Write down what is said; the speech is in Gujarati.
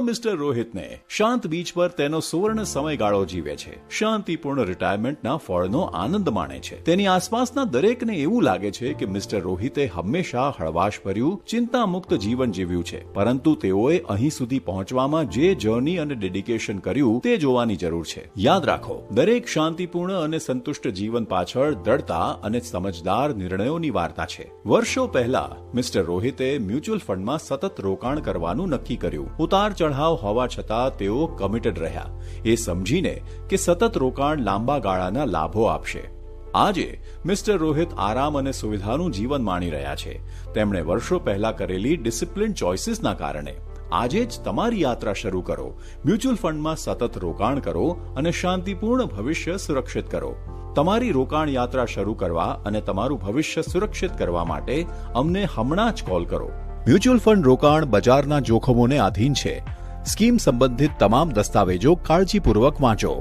મિસ્ટર રોહિતને શાંત બીચ પર તેનો સુવર્ણ સમયગાળો જીવે છે. શાંતિપૂર્ણ રિટાયરમેન્ટના ફળનો આનંદ માણે છે. તેની આસપાસના દરેકને એવું લાગે છે કે મિસ્ટર રોહિતે હંમેશા હળવાશભર્યું ચિંતામુક્ત જીવન જીવ્યું છે. પરંતુ તેઓએ અહીં સુધી પહોંચવામાં જે જર્ની અને ડેડિકેશન કર્યું તે જોવાની જરૂર છે. યાદ રાખો, દરેક શાંતિપૂર્ણ અને સંતુષ્ટ જીવન પાછળ દ્રઢતા અને સમજદાર નિર્ણયોની વાર્તા છે. વર્ષો પહેલા, મિસ્ટર રોહિતે મ્યુચ્યુઅલ ફંડમાં સતત રોકાણ કરવાનું નક્કી કર્યું. ઉતાર ચઢાવ હોવા છતાં તેઓ કમિટેડ રહ્યા. એ સમજીને કે સતત રોકાણ લાંબા ગાળાના લાભો આપશે. આજે મિસ્ટર રોહિત આરામ અને સુવિધાનું જીવન માણી રહ્યા છે. તેમણે વર્ષો પહેલા કરેલી ડિસિપ્લિન ચોઇસીસના કારણે આજે જ તમારી યાત્રા શરૂ કરો. મ્યુચ્યુઅલ ફંડમાં સતત રોકાણ કરો અને શાંતિપૂર્ણ ભવિષ્ય સુરક્ષિત કરો. તમારી રોકાણ યાત્રા શરૂ કરવા અને તમારું ભવિષ્ય સુરક્ષિત કરવા માટે અમને હમણાં જ કોલ કરો. મ્યુચ્યુઅલ ફંડ રોકાણ બજારના જોખમોને આધીન છે. સ્કીમ સંબંધિત તમામ દસ્તાવેજો કાળજીપૂર્વક વાંચો.